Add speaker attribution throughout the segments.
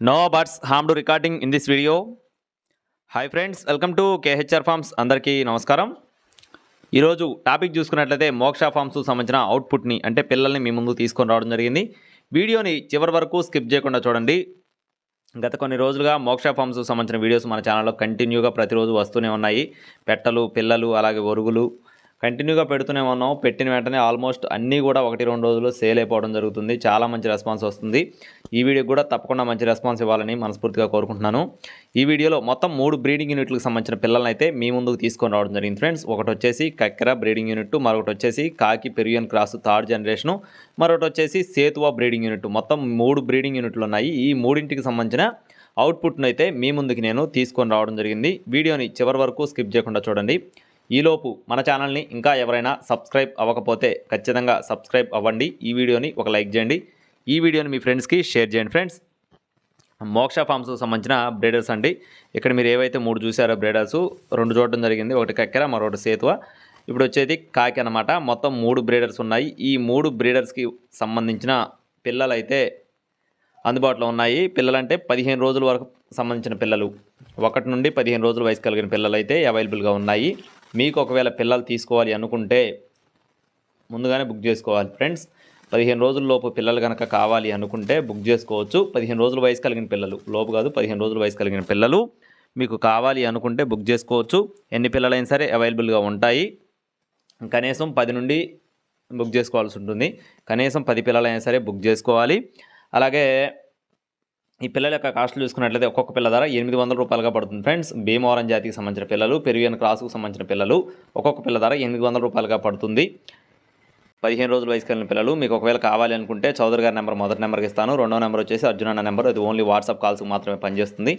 Speaker 1: No harm to recording in this video. Hi friends welcome to KHR farms అందరికీ నమస్కారం. ఈరోజు topic చూసుకున్నట్లయితే మోక్ష ఫార్మ్స్ సంబంధించిన అవుట్పుట్ని అంటే పిల్లల్ని మీ ముందు తీసుకొని రావడం జరిగింది. వీడియోని చివరి వరకు స్కిప్ చేయకుండా చూడండి. గత కొన్ని రోజులుగా మోక్ష ఫార్మ్స్ సంబంధించిన వీడియోస్ మన ఛానల్లో కంటిన్యూగా ప్రతిరోజు వస్తూనే ఉన్నాయి. పెట్టలు పిల్లలు అలాగే ఒరుగులు కంటిన్యూగా పెడుతూనే ఉన్నాం. పెట్టిన వెంటనే ఆల్మోస్ట్ అన్నీ కూడా ఒకటి రెండు రోజులు సేల్ అయిపోవడం జరుగుతుంది. చాలా మంచి రెస్పాన్స్ వస్తుంది. ఈ వీడియోకి కూడా తప్పకుండా మంచి రెస్పాన్స్ ఇవ్వాలని మనస్ఫూర్తిగా కోరుకుంటున్నాను. ఈ వీడియోలో మొత్తం మూడు బ్రీడింగ్ యూనిట్లకు సంబంధించిన పిల్లల్ని అయితే మీ ముందుకు తీసుకొని రావడం జరిగింది ఫ్రెండ్స్. ఒకటి వచ్చేసి కక్కెర బ్రీడింగ్ యూనిట్ మరొకటి వచ్చేసి కాకి పెరియన్ క్రాస్ థర్డ్ జనరేషను మరొకటి వచ్చేసి సేతువా బ్రీడింగ్ యూనిట్. మొత్తం మూడు బ్రీడింగ్ యూనిట్లు ఉన్నాయి. ఈ మూడింటికి సంబంధించిన అవుట్పుట్ను అయితే మీ ముందుకి నేను తీసుకొని రావడం జరిగింది. వీడియోని చివరి వరకు స్కిప్ చేయకుండా చూడండి. ఈలోపు మన ఛానల్ని ఇంకా ఎవరైనా సబ్స్క్రైబ్ అవ్వకపోతే ఖచ్చితంగా సబ్స్క్రైబ్ అవ్వండి. ఈ వీడియోని ఒక లైక్ చేయండి. ఈ వీడియోని మీ ఫ్రెండ్స్కి షేర్ చేయండి ఫ్రెండ్స్. మోక్ష ఫార్మ్స్ సంబంధించిన బ్రేడర్స్ అండి. ఇక్కడ మీరు ఏవైతే మూడు చూసారో బ్రేడర్స్ రెండు చూడటం జరిగింది. ఒకటి కక్కెర మరొకటి సేతువ. ఇప్పుడు వచ్చేది కాకి అనమాట మొత్తం మూడు బ్రీడర్స్ ఉన్నాయి. ఈ మూడు బ్రీడర్స్కి సంబంధించిన పిల్లలు అయితే అందుబాటులో ఉన్నాయి. పిల్లలంటే పదిహేను రోజుల వరకు సంబంధించిన పిల్లలు. ఒకటి నుండి పదిహేను రోజుల వయసు కలిగిన పిల్లలు అయితే అవైలబుల్గా ఉన్నాయి. మీకు ఒకవేళ పిల్లలు తీసుకోవాలి అనుకుంటే ముందుగానే బుక్ చేసుకోవాలి. ఫ్రెండ్స్ పదిహేను రోజుల లోపు పిల్లలు కనుక కావాలి అనుకుంటే బుక్ చేసుకోవచ్చు. పదిహేను రోజుల వయసు కలిగిన పిల్లలు లోపు కాదు పదిహేను రోజుల వయసు కలిగిన పిల్లలు మీకు కావాలి అనుకుంటే బుక్ చేసుకోవచ్చు. ఎన్ని పిల్లలైనా సరే అవైలబుల్గా ఉంటాయి. కనీసం పది నుండి బుక్ చేసుకోవాల్సి ఉంటుంది. కనీసం పది పిల్లలైనా సరే బుక్ చేసుకోవాలి. అలాగే ఈ పిల్లల యొక్క కాస్ట్లు చూసుకున్నట్లయితే ఒక్కొక్క పిల్ల ధర ఎనిమిది వందల రూపాయలుగా పడుతుంది. ఫ్రెండ్స్ భీమవరం జాతికి సంబంధించిన పిల్లలు పెరువియన్ క్రాసుకు సంబంధించిన పిల్లలు ఒక్కొక్క పిల్ల ధర ఎనిమిది వందల రూపాయలుగా పడుతుంది. పదిహేను రోజుల వయసుకు వెళ్ళిన పిల్లలు మీకు ఒకవేళ కావాలి అనుకుంటే చౌదరి గారి నెంబర్ మొదటి నెంబర్కి ఇస్తాను. రెండో నెంబర్ వచ్చేసి అర్జున్ అన్న నెంబర్. అది ఓన్లీ వాట్సాప్ కాల్స్కి మాత్రమే పనిచేస్తుంది.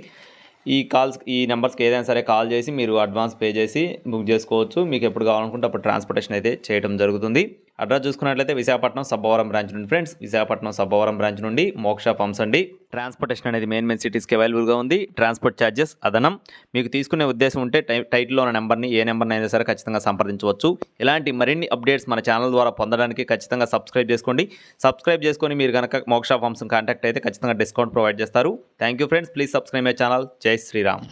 Speaker 1: ఈ కాల్స్ ఈ నెంబర్స్కి ఏదైనా సరే కాల్ చేసి మీరు అడ్వాన్స్ పే చేసి బుక్ చేసుకోవచ్చు. మీకు ఎప్పుడు కావాలనుకుంటే అప్పుడు ట్రాన్స్పోర్టేషన్ అయితే చేయడం జరుగుతుంది. అడ్రస్ చూసుకున్నట్లయితే విశాఖపట్నం సబ్బవరం బ్రాంచ్ నుండి ఫ్రెండ్స్ విశాఖపట్నం సబ్బవరం బ్రాంచ్ నుండి మోక్ష ఫార్మ్స్ అండి. ట్రాన్స్పోర్టేషన్ అనేది మెయిన్ మెయిన్ సిటీస్కి అవైలబుల్గా ఉంది. ట్రాన్స్పోర్ట్ ఛార్జెస్ అదనం. మీకు తీసుకునే ఉద్దేశం ఉంటే టై టైటిల్లో ఉన్న నెంబర్ని ఏ నెంబర్ని అయినా సరే ఖచ్చితంగా సంప్రదించవచ్చు. ఇలాంటి మరిన్ని అప్డేట్స్ మన ఛానల్ ద్వారా పొందడానికి ఖచ్చితంగా సబ్స్క్రైబ్ చేసుకోండి. సబ్స్క్రైబ్ చేసుకొని మీరు కనుక మోక్ష ఫార్మ్స్ కాంటాక్ట్ అయితే ఖచ్చితంగా డిస్కౌంట్ ప్రొవైడ్ చేస్తారు. Thank you friends please subscribe my channel జై శ్రీరామ్